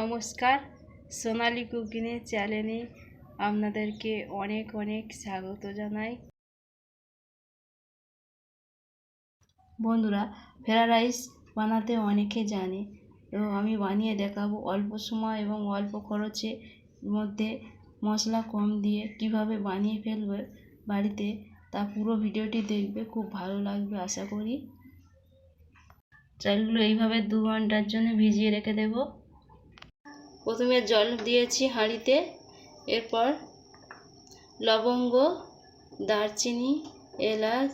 নমস্কার। সোনালি কুকিংয়ের চ্যানেলে আপনাদেরকে অনেক অনেক স্বাগত জানাই। বন্ধুরা ফ্রায়েড রাইস বানাতে অনেকে জানে। এবং আমি বানিয়ে দেখাবো অল্প সময় এবং অল্প খরচে মধ্যে মশলা কম দিয়ে কীভাবে বানিয়ে ফেলবে বাড়িতে। তা পুরো ভিডিওটি দেখবে, খুব ভালো লাগবে, আশা করি। চালগুলো এইভাবে দু ঘণ্টার জন্য ভিজিয়ে রেখে দেবো। প্রথমে জল দিয়েছি হাঁড়িতে, এরপর লবঙ্গ, দারচিনি, এলাচ,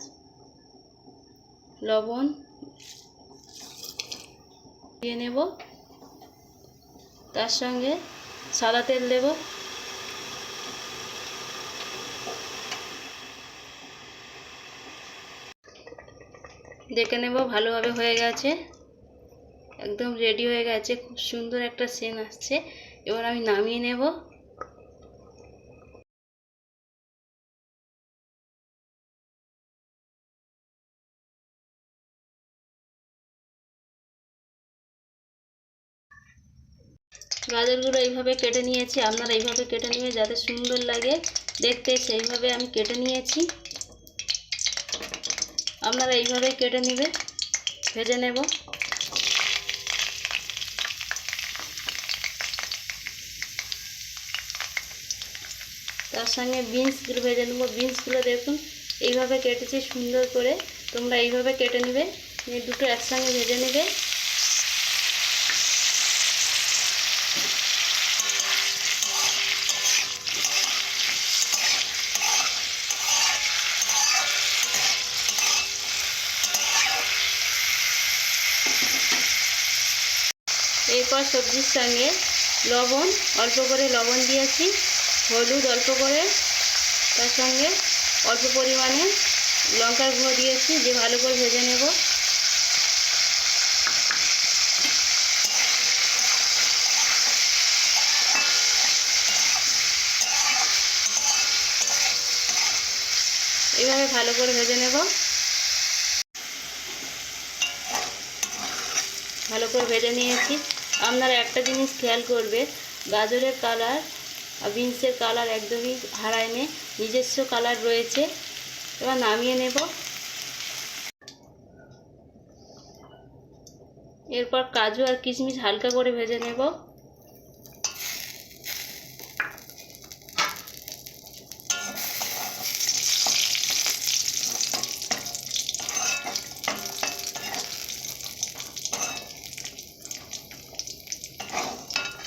লবণ দিয়ে নেব। তার সঙ্গে সাদা তেল দেব। দেখে নেব ভালোভাবে হয়ে গেছে। একদম রেডি হয়ে গেছে, খুব সুন্দর একটা সেন আসছে। এবার আমি নামিয়ে নেব। গাজরগুলো এইভাবে কেটে নিয়েছি, আপনারা এইভাবে কেটে নিয়ে যাতে সুন্দর লাগে, দেখতে সেইভাবে আমি কেটে নিয়েছি। আপনারা এইভাবে কেটে নেবে, ভেজে নেব। তার সঙ্গে বিনসগুলো ভেজে নেব। বিনসগুলো দেখুন, এইভাবে কেটেছি সুন্দর করে। তোমরা এইভাবে কেটে নেবে, নিয়ে দুটো একসঙ্গে ভেজে নেবে। এরপর সবজির সঙ্গে লবণ, অল্প করে লবণ দিয়েছি। হলুদ অল্প করে, তার সঙ্গে অল্প পরিমাণে লঙ্কার গুঁড়ো দিয়েছি যে ভালো করে ভেজে নেব। এইভাবে ভালো করে ভেজে নেব। ভালো করে ভেজে নিয়েছি। আপনারা একটা জিনিস খেয়াল করবে, গাজরের কালার আর বিনসের কালার একদমই হারায় নেই নিজস্ব কালার রয়েছে। এবার নামিয়ে নেব। এরপর কাজু আর কিশমিশ হালকা করে ভেজে নেব।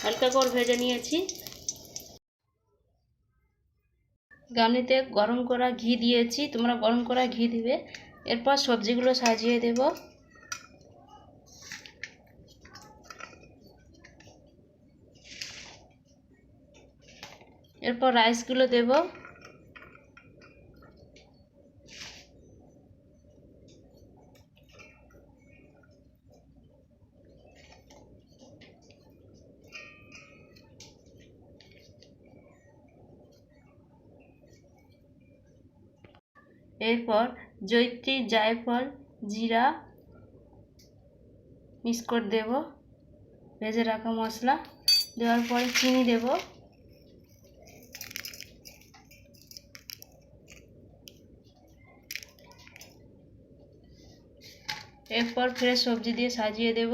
হালকা করে ভেজে নিয়েছি। গামলিতে গরম করা ঘি দিয়েছি, তোমরা গরম করা ঘি দিবে। এরপর সবজিগুলো সাজিয়ে দেব। এরপর রাইসগুলো দেব। এরপর জৈত্রী জায়ফল, জিরা মিক্স করে দেব, ভেজে রাখা মশলা, দেওয়ার পরে চিনি দেব। এরপর ফ্রেশ সবজি দিয়ে সাজিয়ে দেব।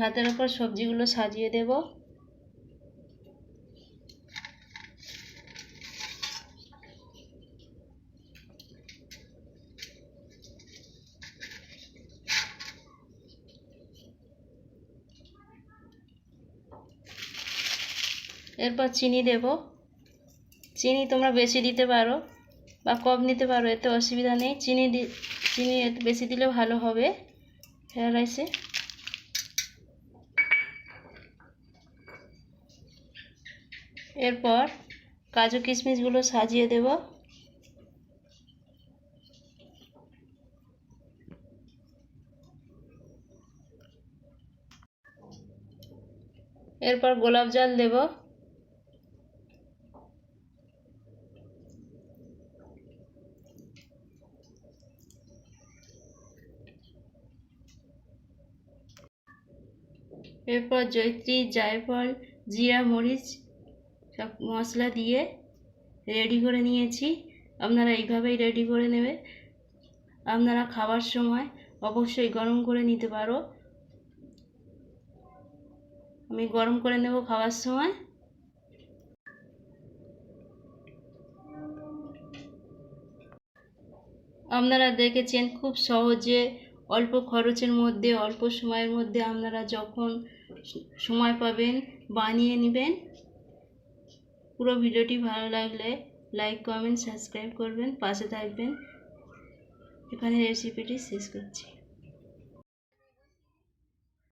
ভাতের ওপর সবজিগুলো সাজিয়ে দেব। এরপর চিনি দেব। চিনি তোমরা বেশি দিতে পারো বা কম নিতে পারো, এতে অসুবিধা নেই। চিনি চিনি বেশি দিলে ভালো হবে। ফ্রায়েড রাইসে এরপর কাজু কিশমিশগুলো সাজিয়ে দেব। এরপর গোলাপ জল দেব। এরপর জৈত্রী জায়ফল, জিরা, মরিচ সব মশলা দিয়ে রেডি করে নিয়েছি। আপনারা এইভাবেই রেডি করে নেবে। আপনারা খাওয়ার সময় অবশ্যই গরম করে নিতে পারো। আমি গরম করে নেব খাওয়ার সময়। আপনারা দেখেছেন খুব সহজে অল্প খরচের মধ্যে, অল্প সময়ের মধ্যে আপনারা যখন সময় পাবেন, বানিয়ে নেবেন। পুরো ভিডিওটি ভালো লাগলে লাইক কমেন্ট সাবস্ক্রাইব করবেন, পাশে থাকবেন। এখানে রেসিপিটি শেষ করছি।